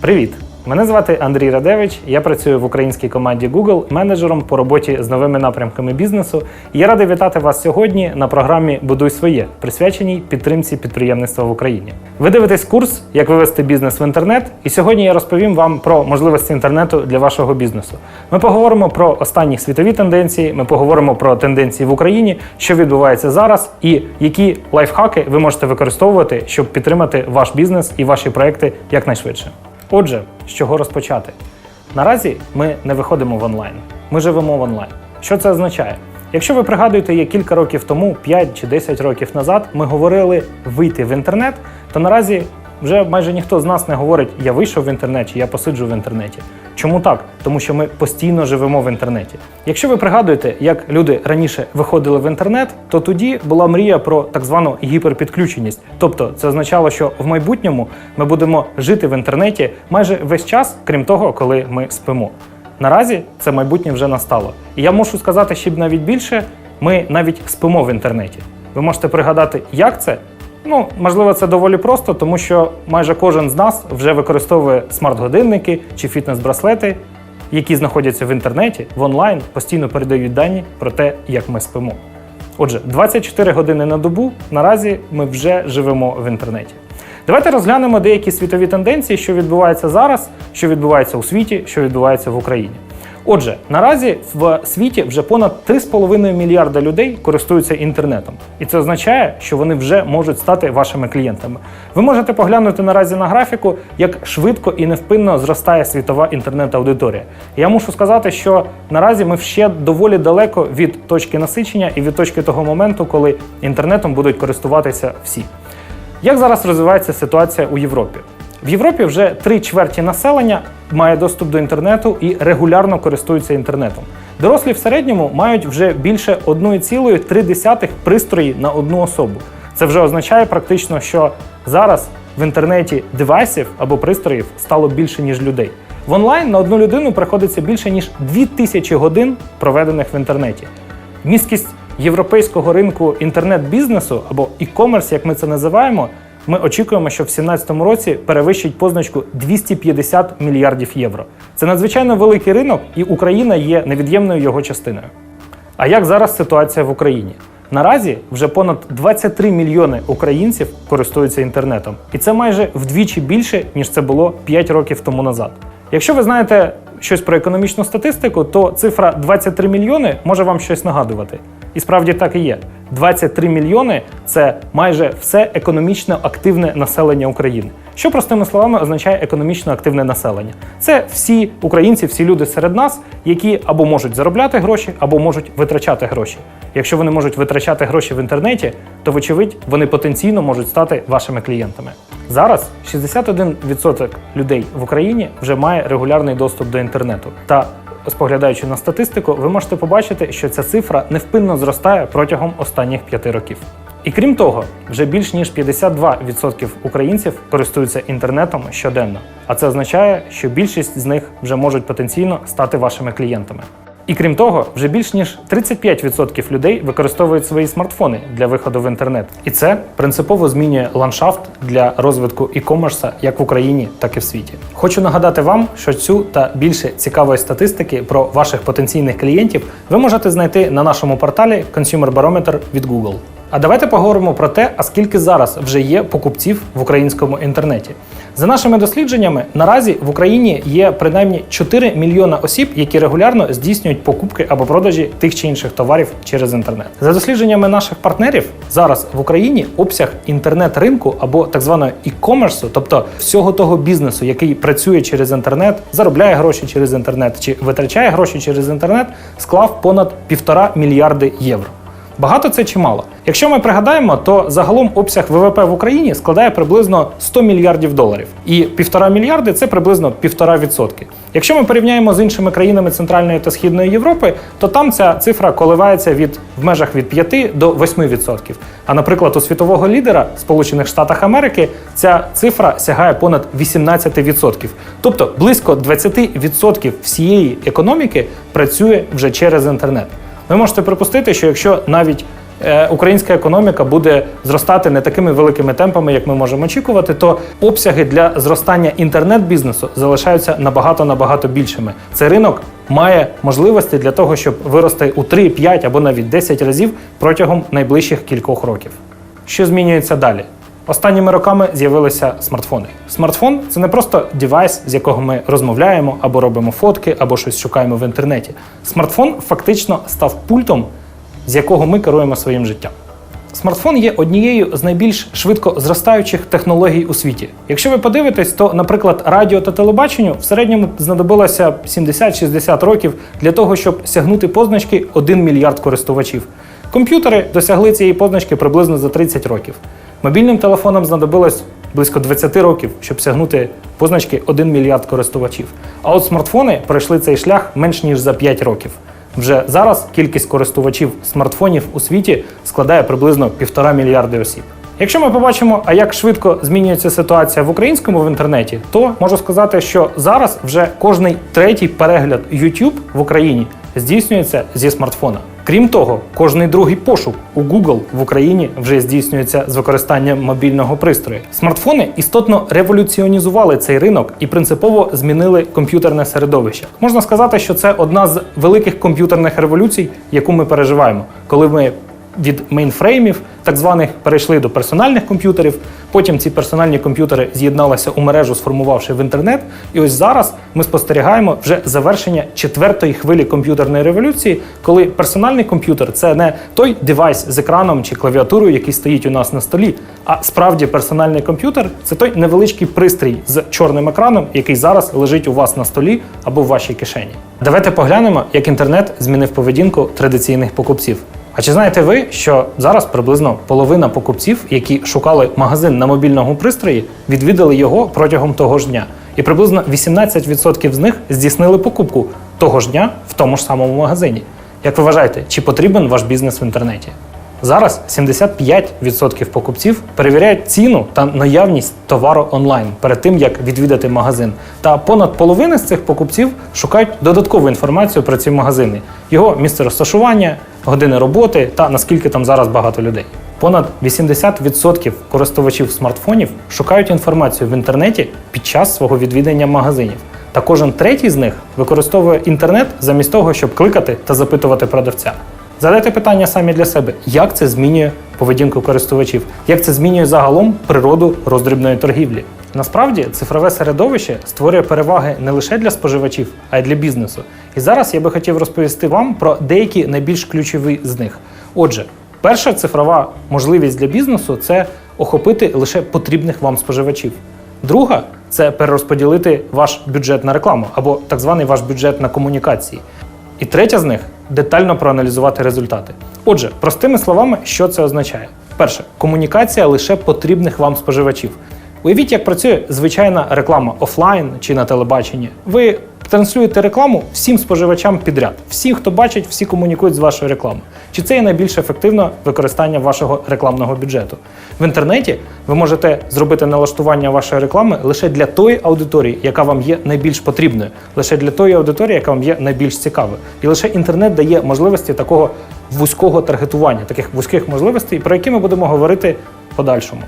Привіт! Мене звати Андрій Радевич. Я працюю в українській команді Google менеджером по роботі з новими напрямками бізнесу. І я радий вітати вас сьогодні на програмі Будуй своє, присвяченій підтримці підприємництва в Україні. Ви дивитесь курс, як вивести бізнес в інтернет, і сьогодні я розповім вам про можливості інтернету для вашого бізнесу. Ми поговоримо про останні світові тенденції. Ми поговоримо про тенденції в Україні, що відбувається зараз, і які лайфхаки ви можете використовувати, щоб підтримати ваш бізнес і ваші проекти якнайшвидше. Отже, з чого розпочати? Наразі ми не виходимо в онлайн. Ми живемо в онлайн. Що це означає? Якщо ви пригадуєте, як кілька років тому, 5 чи 10 років назад, ми говорили вийти в інтернет, то наразі вже майже ніхто з нас не говорить Я вийшов в інтернет чи я посиджу в інтернеті. Чому так? Тому що ми постійно живемо в інтернеті. Якщо ви пригадуєте, як люди раніше виходили в інтернет, то тоді була мрія про так звану гіперпідключеність. Тобто це означало, що в майбутньому ми будемо жити в інтернеті майже весь час, крім того, коли ми спимо. Наразі це майбутнє вже настало. І я можу сказати ще б навіть більше: ми навіть спимо в інтернеті. Ви можете пригадати, як це? Ну, можливо, це доволі просто, тому що майже кожен з нас вже використовує смарт-годинники чи фітнес-браслети, які знаходяться в інтернеті, в онлайн, постійно передають дані про те, як ми спимо. Отже, 24 години на добу наразі ми вже живемо в інтернеті. Давайте розглянемо деякі світові тенденції, що відбуваються зараз, що відбувається у світі, що відбувається в Україні. Отже, наразі в світі вже понад 3,5 мільярда людей користуються інтернетом, і це означає, що вони вже можуть стати вашими клієнтами. Ви можете поглянути наразі на графіку, як швидко і невпинно зростає світова інтернет-аудиторія. Я мушу сказати, що наразі ми ще доволі далеко від точки насичення і від точки того моменту, коли інтернетом будуть користуватися всі. Як зараз розвивається ситуація у Європі? В Європі вже три чверті населення має доступ до інтернету і регулярно користуються інтернетом. Дорослі в середньому мають вже більше 1,3 пристрої на одну особу. Це вже означає практично, що зараз в інтернеті девайсів або пристроїв стало більше ніж людей. В онлайн на одну людину приходиться більше ніж 2000 годин, проведених в інтернеті. Міськість європейського ринку інтернет-бізнесу або e-commerce, як ми це називаємо, ми очікуємо, що в 2017 році перевищить позначку 250 мільярдів євро. Це надзвичайно великий ринок, і Україна є невід'ємною його частиною. А як зараз ситуація в Україні? Наразі вже понад 23 мільйони українців користуються інтернетом, і це майже вдвічі більше, ніж це було 5 років тому назад. Якщо ви знаєте щось про економічну статистику, то цифра 23 мільйони може вам щось нагадувати. І справді так і є. 23 мільйони це майже все економічно активне населення України. Що простими словами означає економічно активне населення? Це всі українці, всі люди серед нас, які або можуть заробляти гроші, або можуть витрачати гроші. Якщо вони можуть витрачати гроші в інтернеті, то вочевидь вони потенційно можуть стати вашими клієнтами. Зараз 61% людей в Україні вже має регулярний доступ до інтернету. Та споглядаючи на статистику, ви можете побачити, що ця цифра невпинно зростає протягом останніх п'яти років. І крім того, вже більш ніж 52% українців користуються інтернетом щоденно. А це означає, що більшість з них вже можуть потенційно стати вашими клієнтами. І крім того, вже більш ніж 35% людей використовують свої смартфони для виходу в інтернет. І це принципово змінює ландшафт для розвитку e-commerce як в Україні, так і в світі. Хочу нагадати вам, що цю та більше цікавої статистики про ваших потенційних клієнтів ви можете знайти на нашому порталі Consumer Barometer від Google. А давайте поговоримо про те, а скільки зараз вже є покупців в українському інтернеті. За нашими дослідженнями, наразі в Україні є принаймні 4 мільйона осіб, які регулярно здійснюють покупки або продажі тих чи інших товарів через інтернет. За дослідженнями наших партнерів, зараз в Україні обсяг інтернет-ринку або так званого e-commerce, тобто всього того бізнесу, який працює через інтернет, заробляє гроші через інтернет чи витрачає гроші через інтернет, склав понад півтора мільярди євро. Багато це чи мало? Якщо ми пригадаємо, то загалом обсяг ВВП в Україні складає приблизно 100 мільярдів доларів, і півтора мільярди це приблизно півтора відсотки. Якщо ми порівняємо з іншими країнами Центральної та Східної Європи, то там ця цифра коливається від в межах від 5 до 8 відсотків. А наприклад, у світового лідера Сполучених Штатах Америки ця цифра сягає понад 18 відсотків. Тобто близько 20 відсотків всієї економіки працює вже через інтернет. Ви можете припустити, що якщо навіть е, українська економіка буде зростати не такими великими темпами, як ми можемо очікувати, то обсяги для зростання інтернет-бізнесу залишаються набагато набагато більшими. Цей ринок має можливості для того, щоб вирости у 3, 5 або навіть 10 разів протягом найближчих кількох років. Що змінюється далі? Останніми роками з'явилися смартфони. Смартфон це не просто девайс, з якого ми розмовляємо або робимо фотки, або щось шукаємо в інтернеті. Смартфон фактично став пультом, з якого ми керуємо своїм життям. Смартфон є однією з найбільш швидко зростаючих технологій у світі. Якщо ви подивитесь, то, наприклад, радіо та телебаченню в середньому знадобилося 70-60 років для того, щоб сягнути позначки 1 мільярд користувачів. Комп'ютери досягли цієї позначки приблизно за 30 років. Мобільним телефонам знадобилось близько 20 років, щоб сягнути позначки 1 мільярд користувачів. А от смартфони пройшли цей шлях менш ніж за 5 років. Вже зараз кількість користувачів смартфонів у світі складає приблизно півтора мільярди осіб. Якщо ми побачимо, а як швидко змінюється ситуація в українському в інтернеті, то можу сказати, що зараз вже кожний третій перегляд YouTube в Україні здійснюється зі смартфона. Крім того, кожний другий пошук у Google в Україні вже здійснюється з використанням мобільного пристрою. Смартфони істотно революціонізували цей ринок і принципово змінили комп'ютерне середовище. Можна сказати, що це одна з великих комп'ютерних революцій, яку ми переживаємо, коли ми від мейнфреймів, так званих, перейшли до персональних комп'ютерів. Потім ці персональні комп'ютери з'єдналися у мережу, сформувавши в інтернет. І ось зараз ми спостерігаємо вже завершення четвертої хвилі комп'ютерної революції, коли персональний комп'ютер це не той девайс з екраном чи клавіатурою, який стоїть у нас на столі, а справді персональний комп'ютер це той невеличкий пристрій з чорним екраном, який зараз лежить у вас на столі або в вашій кишені. Давайте поглянемо, як інтернет змінив поведінку традиційних покупців. А чи знаєте ви, що зараз приблизно половина покупців, які шукали магазин на мобільному пристрої, відвідали його протягом того ж дня? І приблизно 18% з них здійснили покупку того ж дня в тому ж самому магазині. Як ви вважаєте, чи потрібен ваш бізнес в інтернеті? Зараз 75% покупців перевіряють ціну та наявність товару онлайн перед тим, як відвідати магазин. Та понад половина з цих покупців шукають додаткову інформацію про ці магазини, його місце розташування, години роботи та наскільки там зараз багато людей. Понад 80% користувачів смартфонів шукають інформацію в інтернеті під час свого відвідання магазинів. Та кожен третій з них використовує інтернет замість того, щоб кликати та запитувати продавця. Задайте питання самі для себе, як це змінює поведінку користувачів, як це змінює загалом природу роздрібної торгівлі. Насправді цифрове середовище створює переваги не лише для споживачів, а й для бізнесу. І зараз я би хотів розповісти вам про деякі найбільш ключові з них. Отже, перша цифрова можливість для бізнесу це охопити лише потрібних вам споживачів. Друга це перерозподілити ваш бюджет на рекламу або так званий ваш бюджет на комунікації. І третя з них детально проаналізувати результати. Отже, простими словами, що це означає? Перше, комунікація лише потрібних вам споживачів. Уявіть, як працює звичайна реклама офлайн чи на телебаченні. Ви транслюєте рекламу всім споживачам підряд. Всі, хто бачить, всі комунікують з вашою рекламою. Чи це є найбільш ефективне використання вашого рекламного бюджету? В інтернеті ви можете зробити налаштування вашої реклами лише для тої аудиторії, яка вам є найбільш потрібною, лише для тої аудиторії, яка вам є найбільш цікавою. І лише інтернет дає можливості такого вузького таргетування, таких вузьких можливостей, про які ми будемо говорити в подальшому.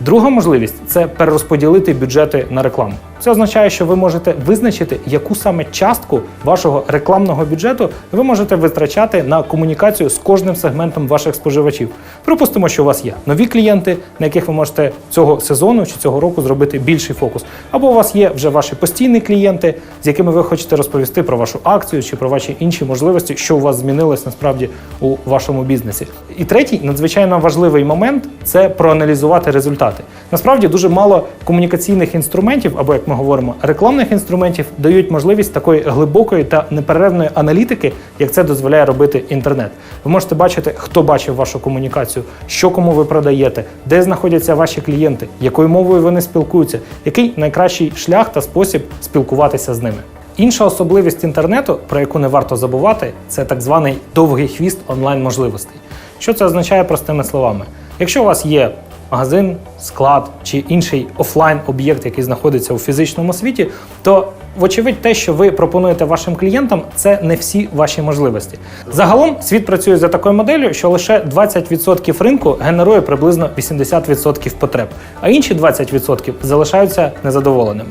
Друга можливість це перерозподілити бюджети на рекламу. Це означає, що ви можете визначити, яку саме частку вашого рекламного бюджету ви можете витрачати на комунікацію з кожним сегментом ваших споживачів. Припустимо, що у вас є нові клієнти, на яких ви можете цього сезону чи цього року зробити більший фокус. Або у вас є вже ваші постійні клієнти, з якими ви хочете розповісти про вашу акцію чи про ваші інші можливості, що у вас змінилось насправді у вашому бізнесі. І третій надзвичайно важливий момент це проаналізувати результати. Насправді дуже мало комунікаційних інструментів, або як ми говоримо, рекламних інструментів дають можливість такої глибокої та неперервної аналітики, як це дозволяє робити інтернет. Ви можете бачити, хто бачив вашу комунікацію, що кому ви продаєте, де знаходяться ваші клієнти, якою мовою вони спілкуються, який найкращий шлях та спосіб спілкуватися з ними. Інша особливість інтернету, про яку не варто забувати, це так званий довгий хвіст онлайн можливостей. Що це означає простими словами? Якщо у вас є магазин, склад чи інший офлайн об'єкт, який знаходиться у фізичному світі, то вочевидь, те, що ви пропонуєте вашим клієнтам, це не всі ваші можливості. Загалом світ працює за такою моделлю, що лише 20% ринку генерує приблизно 80% потреб, а інші 20% залишаються незадоволеними.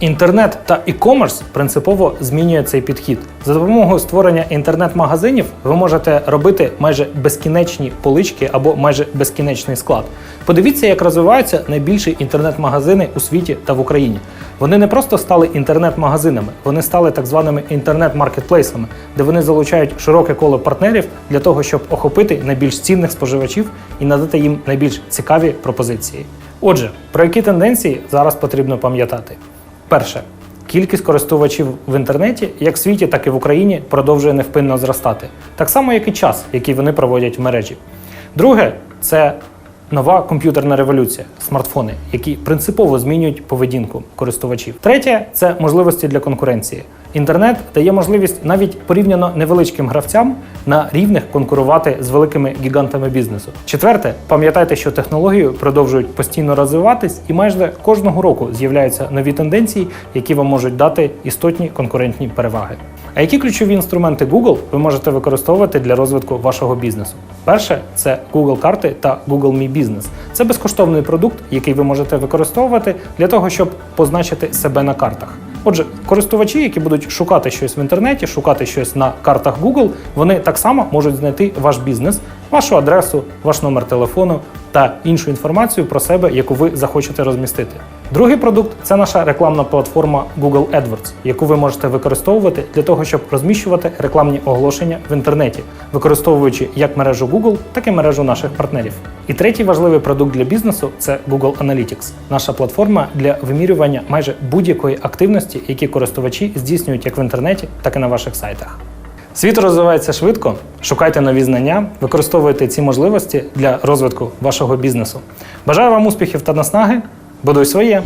Інтернет та e-commerce принципово змінює цей підхід. За допомогою створення інтернет-магазинів ви можете робити майже безкінечні полички або майже безкінечний склад. Подивіться, як розвиваються найбільші інтернет-магазини у світі та в Україні. Вони не просто стали інтернет-магазинами, вони стали так званими інтернет-маркетплейсами, де вони залучають широке коло партнерів для того, щоб охопити найбільш цінних споживачів і надати їм найбільш цікаві пропозиції. Отже, про які тенденції зараз потрібно пам'ятати? Перше. Кількість користувачів в інтернеті, як в світі, так і в Україні, продовжує невпинно зростати, так само, як і час, який вони проводять в мережі. Друге, це нова комп'ютерна революція, смартфони, які принципово змінюють поведінку користувачів. Третє це можливості для конкуренції. Інтернет дає можливість навіть порівняно невеличким гравцям на рівних конкурувати з великими гігантами бізнесу. Четверте, пам'ятайте, що технології продовжують постійно розвиватись, і майже кожного року з'являються нові тенденції, які вам можуть дати істотні конкурентні переваги. А які ключові інструменти Google ви можете використовувати для розвитку вашого бізнесу? Перше це Google карти та Google Мій Business. Це безкоштовний продукт, який ви можете використовувати для того, щоб позначити себе на картах. Отже, користувачі, які будуть шукати щось в інтернеті, шукати щось на картах Google, вони так само можуть знайти ваш бізнес, вашу адресу, ваш номер телефону та іншу інформацію про себе, яку ви захочете розмістити. Другий продукт це наша рекламна платформа Google AdWords, яку ви можете використовувати для того, щоб розміщувати рекламні оголошення в інтернеті, використовуючи як мережу Google, так і мережу наших партнерів. І третій важливий продукт для бізнесу це Google Analytics, наша платформа для вимірювання майже будь-якої активності, які користувачі здійснюють як в інтернеті, так і на ваших сайтах. Світ розвивається швидко. Шукайте нові знання, використовуйте ці можливості для розвитку вашого бізнесу. Бажаю вам успіхів та наснаги. Будуй своє!